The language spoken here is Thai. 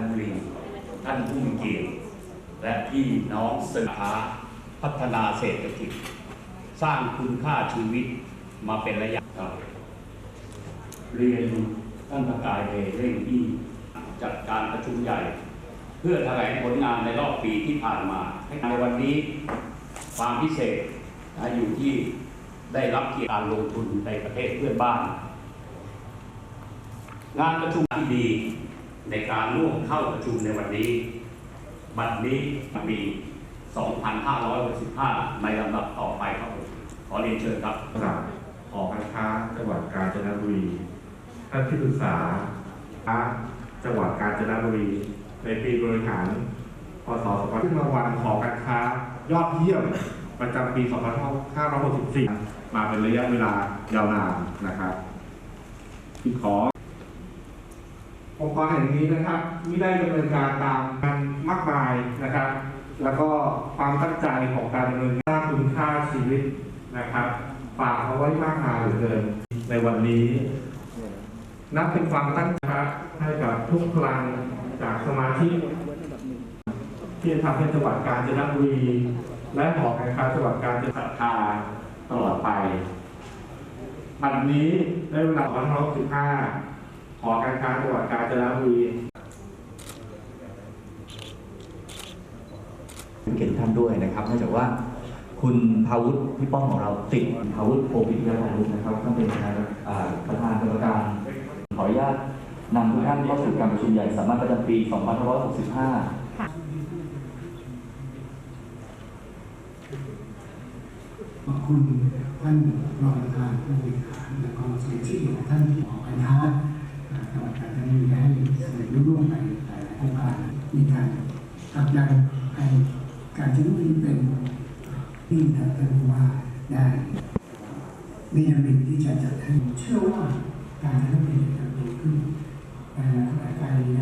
นบุรี ท่านผู้มีเกียรติและพี่น้องสื่อค้าพัฒนาเศรษฐกิจ สร้างคุณค่าชีวิตมาเป็นระยะครับเรียนท่านประกายเดเร่งที่จัดการประชุมใหญ่ เพื่อแถลงผลงานในรอบปีที่ผ่านมาให้ในวันนี้ความพิเศษนะอยู่ที่ได้รับเกียรติการลงทุนในประเทศเพื่อนบ้าน งานประชุมที่ดี ในการร่วมเข้าประชุมในวันนี้ บัดนี้ปี 2565 ในลำดับต่อไปครับผมขอเรียนเชิญครับจากหอการค้าจังหวัดกาญจนบุรี ท่านที่ปรึกษาจังหวัดกาญจนบุรี ในปีบริหาร พศ25ขึ้นรางวัลหอการค้ายอดเยี่ยมประจำปี2564 มาเป็นระยะเวลายาวนานนะครับที่ขอ องค์กรแห่งนี้นะครับไม่ได้ดำเนินการตามกันมากมายนะครับ แล้วก็ความตั้งใจของการดำเนินสร้างคุณค่าชีวิตนะครับฝากเอาไว้มากมายเหลือเกินในวันนี้ นับเป็นความตั้งใจนะครับให้กับทุกพลังจากสมาชิกที่จะทำให้จังหวัดกาญจนบุรีและหอการค้าจังหวัดกาญจนศรัทธาตลอดไปวันนี้ได้เวลา2565 หอการค้าจังหวัดกาญจนบุรีเป็นเกียรติทุกท่านด้วยนะครับเนื่องจากว่าคุณพาวุฒิพี่ป้อมของเราติดพาวุฒิโพธิยาพาวุฒินะครับท่านเป็นประธานอ่าประธานกรรมการขออนุญาตนำทุกท่านเข้าสู่การประชุมใหญ่สามัญประจำปี 2565ขอบคุณท่านรองประธานผู้บริหารและก็ส่วนที่ท่านที่ออกคณะ ร่วมไปหลายๆองค์กรมีการผลักดันให้การที่นี่เป็นที่ทางท่านว่าได้มีแนวคิดที่จะจัดให้เชื่อว่าการที่เป็นการดีขึ้นในหลายๆการใน